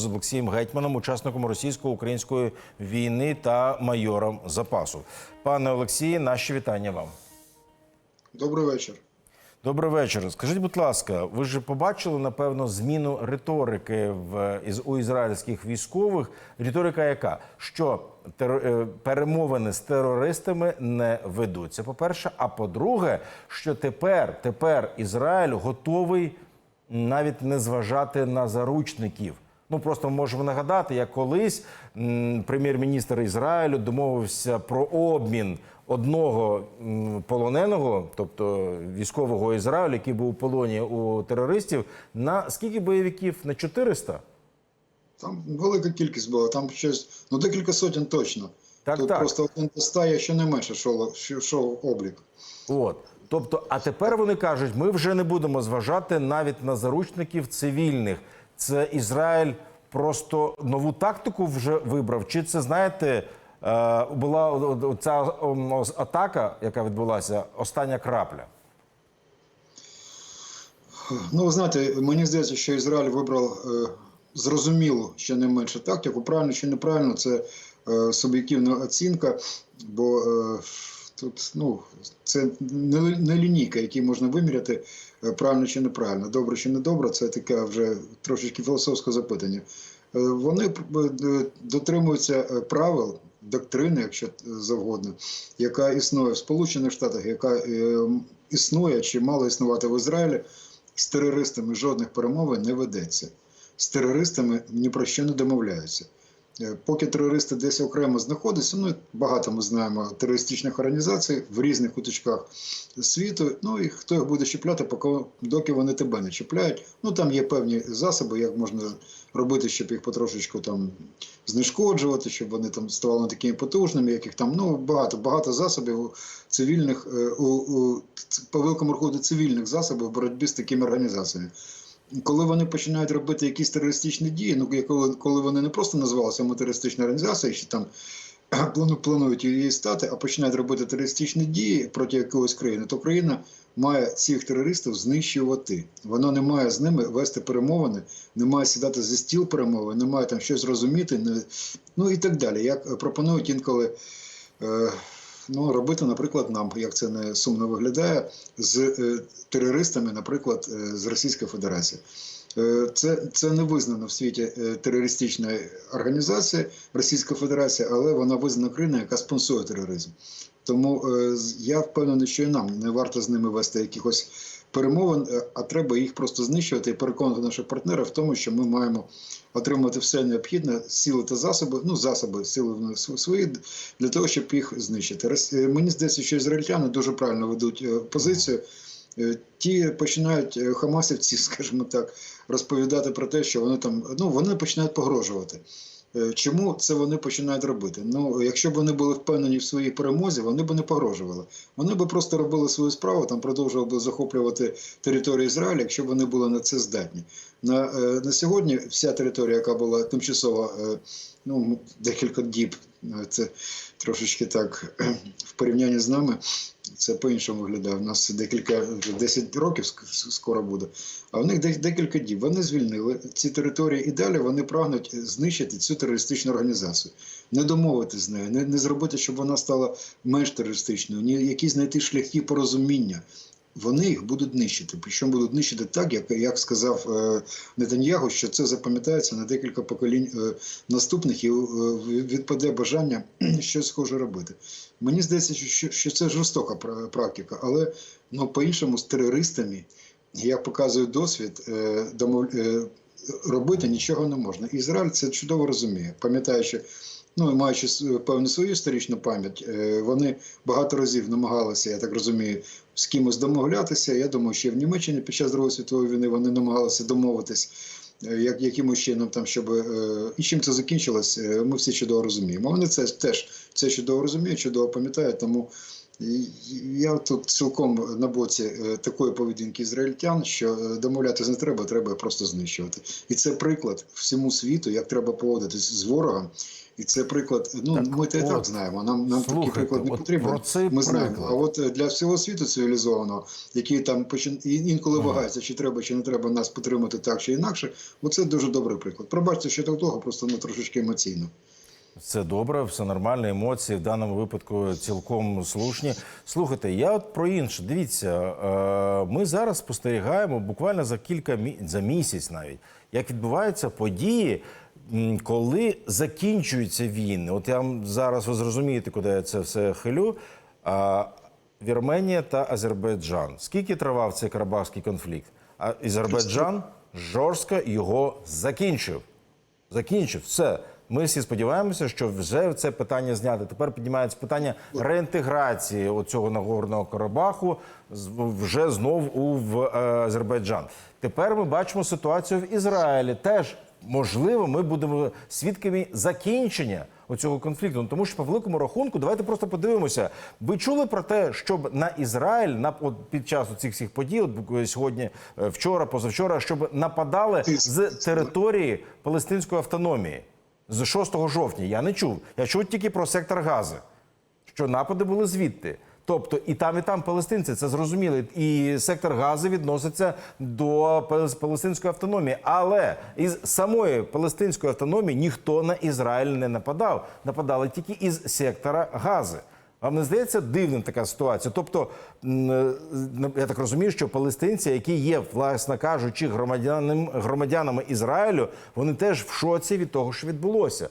з Олексієм Гетьманом, учасником російсько-української війни та майором запасу. Пане Олексію, наші вітання вам. Добрий вечір. Добрий вечір. Скажіть, будь ласка, ви ж побачили напевно зміну риторики в із у ізраїльських військових. Риторика, яка що тер, е, перемовини з терористами не ведуться. По перше, а по-друге, що тепер, тепер Ізраїль готовий навіть не зважати на заручників. Ну просто можемо нагадати, як колись прем'єр-міністр Ізраїлю домовився про обмін одного полоненого, тобто військового Ізраїлю, який був у полоні у терористів, на скільки бойовиків? На 400? Там велика кількість була, там щось, ну декілька сотень точно. Так, Тут так. просто один до ста, не менше, йшов, йшов облік. От. Тобто, а тепер вони кажуть, ми вже не будемо зважати навіть на заручників цивільних. Це Ізраїль просто нову тактику вже вибрав? Чи це знаєте? е, Була ця атака, яка відбулася, остання крапля. Ну, знаєте, мені здається, що Ізраїль вибрав е, зрозумілу ще не менше тактику. Правильно чи неправильно, це е, суб'єктивна оцінка, бо тут ну, це не, лінійка, які можна виміряти е, правильно чи неправильно, добре чи не добре, це таке вже трошечки філософське запитання. Е, вони е, дотримуються правил. Доктрини, якщо завгодно, яка існує в Сполучених Штатах, яка існує чи мала існувати в Ізраїлі, з терористами жодних перемовин не ведеться. З терористами ні про що не домовляються. Е, Поки терористи десь окремо знаходяться, ну багато ми знаємо терористичних організацій в різних куточках світу. Ну і хто їх буде чіпляти, поки доки вони тебе не чіпляють. Ну там є певні засоби, як можна робити, щоб їх потрошечку там знешкоджувати, щоб вони там ставали такими потужними, яких там ну багато багато засобів у цивільних е, у, у по великому рахунку цивільних засобів в боротьбі з такими організаціями. Коли вони починають робити якісь терористичні дії, ну коли, коли вони не просто ми терористична організація, що там плану- планують її стати, а починають робити терористичні дії проти якоїсь країни, то країна має цих терористів знищувати. Вона не має з ними вести перемовини, не має сідати за стіл перемовин, не має там щось розуміти, не, ну і так далі. Як пропонують інколи. Е, Ну, робити, наприклад, нам, як це не сумно виглядає, з е, терористами, наприклад, е, з Російської Федерації. Е, Це, це не визнана в світі терористична організація Російська Федерація, але вона визнана країною, яка спонсує тероризм. Тому я впевнений, що і нам не варто з ними вести якихось перемовин, е, а треба їх просто знищувати і переконати наших партнерів в тому, що ми маємо отримати все необхідне, сили та засоби, ну засоби, сили свої для того, щоб їх знищити. Е, Мені здається, що ізраїльтяни дуже правильно ведуть е, позицію. Ті починають хамасівці, скажімо так, розповідати про те, що вони там ну вони починають погрожувати. Е, Чому це вони починають робити? Ну, якщо б вони були впевнені в своїй перемозі, вони б не погрожували. Вони б просто робили свою справу, там продовжували б захоплювати територію Ізраїля, якщо б вони були на це здатні. На, е, на сьогодні вся територія, яка була тимчасово е, ну, декілька діб, це трошечки так в порівнянні з нами, це по-іншому виглядає. У нас декілька вже 10 років скоро буде. А в них декілька діб. Вони звільнили ці території і далі вони прагнуть знищити цю терористичну організацію, не домовити з нею, не, не зробити, щоб вона стала менш терористичною, ні якісь знайти шляхи порозуміння. Вони їх будуть нищити. Причому будуть нищити так, як, як сказав е, Нетаньягу, що це запам'ятається на декілька поколінь е, наступних і е, відпаде бажання щось схоже робити. Мені здається, що, що, це жорстока пра- практика, але ну, по-іншому з терористами, як показує досвід, е, е, робити нічого не можна. Ізраїль це чудово розуміє, пам'ятаючи. Ну, маючи певну свою історичну пам'ять, е, вони багато разів намагалися, я так розумію, з кимось домовлятися. Я думаю, ще в Німеччині під час Другої світової війни вони намагалися домовитись, е, як, якимось чином, там, щоб е, і чим це закінчилось, ми всі чудово розуміємо. Вони це теж це чудово розуміють, чудово пам'ятають, тому Я тут цілком на боці е, такої поведінки ізраїльтян, що е, домовлятися не треба, треба просто знищувати. І це приклад всьому світу, як треба поводитись з ворогом. І це приклад. Ну Так ми те так знаємо. Нам нам такий приклад не от потрібен. ми знаємо. А от е, для всього світу цивілізованого, який там почин... інколи вагається, чи треба, чи не треба нас підтримати так чи інакше. Оце дуже добрий приклад. Пробачте, що так того, просто ну трошечки емоційно. Це добре, все нормально. Емоції в даному випадку цілком слушні. Слухайте, я от про інше. Дивіться, е, ми зараз спостерігаємо буквально за кілька за місяць навіть, як відбуваються події, коли закінчуються війни. От я зараз ви зрозумієте, куди я це все хилю. Вірменія та Азербайджан. Скільки тривав цей карабахський конфлікт? А Азербайджан жорстко його закінчив. Закінчив все. Ми всі сподіваємося, що вже це питання зняти. Тепер піднімається питання реінтеграції оцього Нагорного Карабаху вже знов у в е, Азербайджан. Тепер ми бачимо ситуацію в Ізраїлі. Теж можливо, ми будемо свідками закінчення оцього конфлікту. Ну, тому що по великому рахунку, давайте просто подивимося. Ви чули про те, щоб на Ізраїль на от під час цих всіх подій, от сьогодні, е, вчора, позавчора, щоб нападали з території палестинської автономії з 6 жовтня. Я не чув. Я чув тільки про сектор Гази, що напади були звідти. Тобто і там, і там палестинці, це зрозуміли. І сектор Гази відноситься до палес- палестинської автономії. Але із самої палестинської автономії ніхто на Ізраїль не нападав. Нападали тільки із сектора Гази. Вам не здається дивним така ситуація? Тобто, е, я так розумію, що палестинці, які є, власне кажучи, громадянами, громадянами Ізраїлю, вони теж в шоці від того, що відбулося.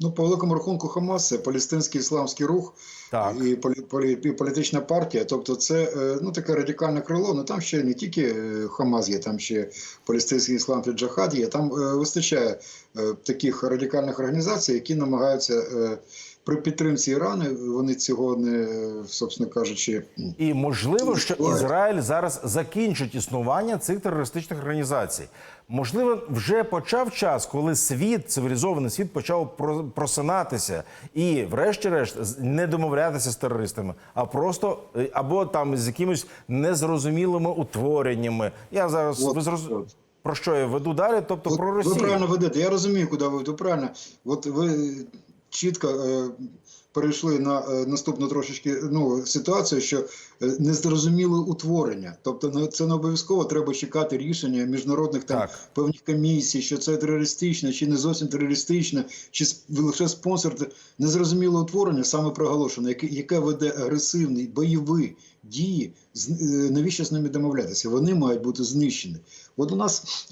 Ну, по великому рахунку, Хамас це палестинський ісламський рух Так. і полі, і політична партія. Тобто, це е, ну таке радикальне крило. Ну там ще не тільки е, Хамас є, там ще палестинський іслам та джахад є. Там е, вистачає е, таких радикальних організацій, які намагаються е, при підтримці Ірану. Вони цього не собственно кажучи. І можливо, що Ізраїль зараз закінчить існування цих терористичних організацій. Можливо, вже почав час, коли світ, цивілізований світ, почав про- просинатися і, врешті-решт, не домовлятися з терористами, а просто е, або там з якимись незрозумілими утвореннями. Я зараз От, ви зроз... от. про що я веду далі? Тобто От про Ви Росію. правильно ведете. Я розумію, куди ви ведете. Правильно. От ви чітко е, перейшли на е, наступну трошечки ну, ситуацію, що е, незрозуміле утворення. Тобто на це не обов'язково треба чекати рішення міжнародних там Так. певних комісій, що це терористичне, чи не зовсім терористичне, чи лише спонсор. Незрозуміле утворення, саме проголошене, яке, яке веде агресивні бойові дії. Навіщо з ними домовлятися? Вони мають бути знищені. От у нас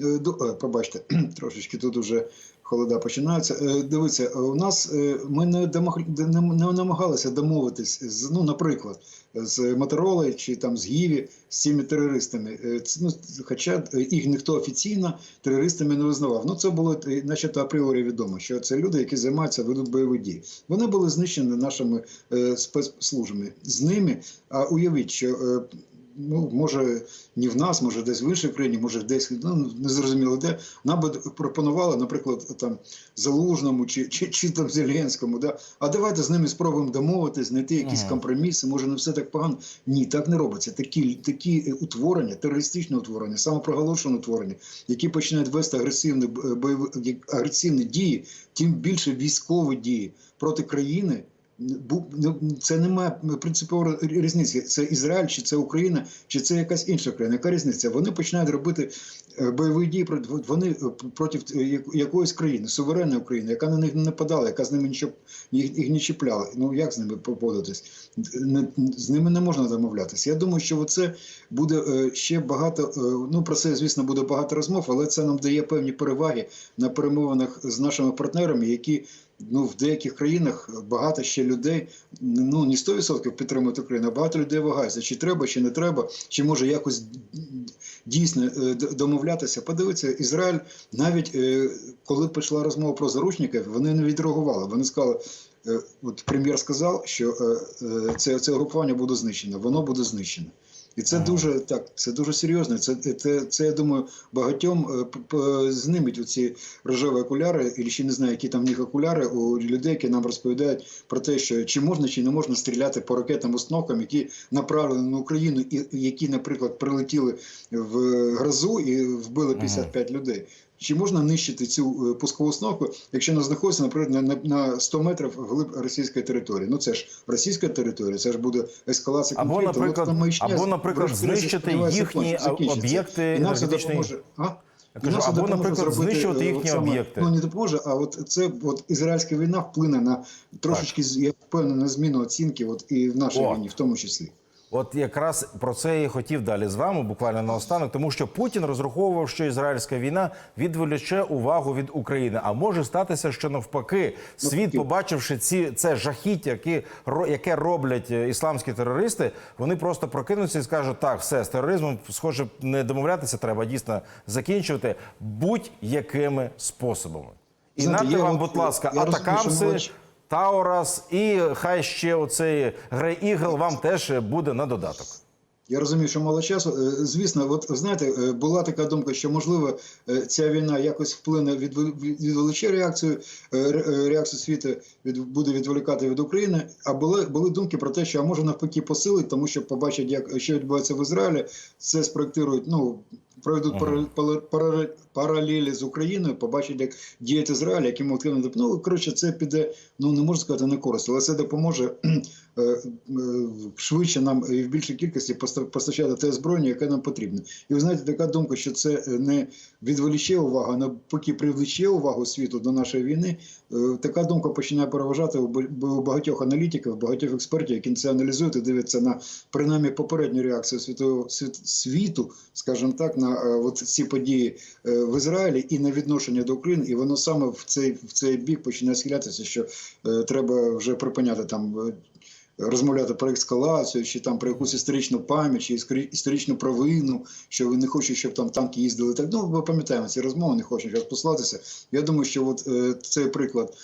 пробачте, трошечки тут уже холода починаються. Е, Дивіться, е, у нас е, ми не намагалися домовитись з ну, наприклад, з Мотороли чи там з Гіві з цими терористами. Ну, хоча їх ніхто офіційно терористами не визнавав. Ну це було начебто апріорі відомо, що це люди, які займаються ведуть бойові дії. Вони були знищені нашими спецслужбами. З ними, а уявіть, що. Е, Ну, може, не в нас, може десь в іншій країні, може десь ну, не зрозуміло де. Нам би пропонували, наприклад, там Залужному чи, чи, чи там Зеленському, да? а давайте з ними спробуємо домовитись, знайти якісь компроміси, може не все так погано. Ні, так не робиться. Такі, такі е, утворення, терористичні утворення, самопроголошені утворення, які починають вести агресивні, б- бойові, агресивні дії, тим більше військові дії проти країни. Ну, Це немає принципової різниці. Це Ізраїль, чи це Україна, чи це якась інша країна. Яка різниця? Вони починають робити е, бойові дії вони е, проти е, якоїсь країни, суверенної України, яка на них не нападала, яка з ними нічого їх, не чіпляла. Ну як з ними поводитись? З ними не можна домовлятися. Я думаю, що це буде ще багато. Ну про це звісно буде багато розмов, але це нам дає певні переваги на перемовинах з нашими партнерами, які ну в деяких країнах багато ще людей ну не 100% підтримують Україну, а багато людей вагаються, чи треба, чи не треба, чи може якось дійсно е, домовлятися. Подивіться, Ізраїль навіть е, коли пішла розмова про заручників, вони не відреагували. Вони сказали. е, От прем'єр сказав, що це, це групування буде знищено, воно буде знищено. І це дуже так, це дуже серйозно. Це, це, це я думаю, багатьом е, знимуть оці рожеві окуляри, і ще не знаю, які там в них окуляри у людей, які нам розповідають про те, що чи можна, чи не можна стріляти по ракетам установкам, які направлені на Україну, і які, наприклад, прилетіли в грозу і вбили 55 людей. Чи можна нищити цю е, пускову установку, якщо вона знаходиться, наприклад, на, на, на 100 метрів вглиб російської території? Ну це ж російська територія, це ж буде ескалація Або, конфлікту. наприклад, От маячня або, наприклад, знищити їхні об'єкти енергетичної- А? Я кажу, або, наприклад, зробити, знищувати е, їхні саме- об'єкти. Ну не допоможе, а от це от ізраїльська війна вплине на трошечки, я впевнений, на зміну оцінки, от і в нашій О. війні, в тому числі. От якраз про це я і хотів далі з вами, буквально наостанок, тому що Путін розраховував, що ізраїльська війна відволіче увагу від України. А може статися, що навпаки, світ, побачивши ці це жахіття, ро- яке роблять е, ісламські терористи, вони просто прокинуться і скажуть: так, все з тероризмом, схоже, не домовлятися, треба дійсно закінчувати будь-якими способами. І Знаєте, нате вам, будь ласка, що атакамси. Таурас і хай ще оцей Грей Ігл вам теж буде на додаток. Я розумію, що мало часу. Е, Звісно, от знаєте, е, була така думка, що можливо е, ця війна якось вплине від відволіче реакцію ре- реакцію світу від буде відволікати від України. А були були думки про те, що а може навпаки посилить, тому що побачать, як що відбувається в Ізраїлі, це спроектують. Ну проведуть паралель- паралель- паралелі з Україною, побачать, як діє Ізраїль, яким активно доп- Ну, коротше, це піде, ну не можу сказати на користь, але це допоможе е, е, швидше нам і в більшій кількості поста- постачати те озброєння, яке нам потрібно. І ви знаєте, така думка, що це е, не відволіче увагу, а навпаки привлече увагу світу до нашої війни. Така думка починає переважати у багатьох аналітиків, багатьох експертів, які це аналізують і дивляться на принаймні попередню реакцію світового світу, скажімо так, на е, от ці події е, в Ізраїлі і на відношення до України, і воно саме в цей в цей бік починає схилятися, що е, треба вже припиняти там. Розмовляти про ескалацію, чи там про якусь історичну пам'ять, чи історичну провину, що ви не хочуть, щоб там танки їздили. Так ну ми пам'ятаємо ці розмови, не зараз послатися. Я думаю, що от е, цей приклад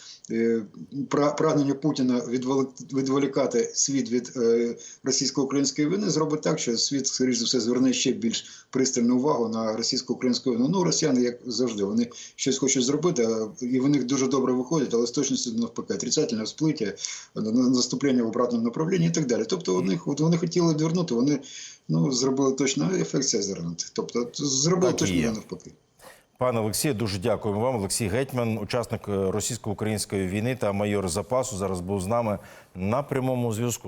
прагнення Путіна відволікати світ від е, російсько-української війни зробить так, що світ, скоріш за все, зверне ще більш пристальну увагу на російсько-українську війну. Ну, росіяни, як завжди, вони щось хочуть зробити, і в них дуже добре виходять, але з точністю навпаки, отрицательне на- наступлення в обратному направлінні і так далі. Тобто вони, от вони хотіли відвернути, вони ну, зробили точно ефект звернути. Тобто зробили Так точно навпаки. Пане Олексію, дуже дякуємо вам. Олексій Гетьман, учасник е, російсько-української війни та майор запасу, зараз був з нами на прямому зв'язку.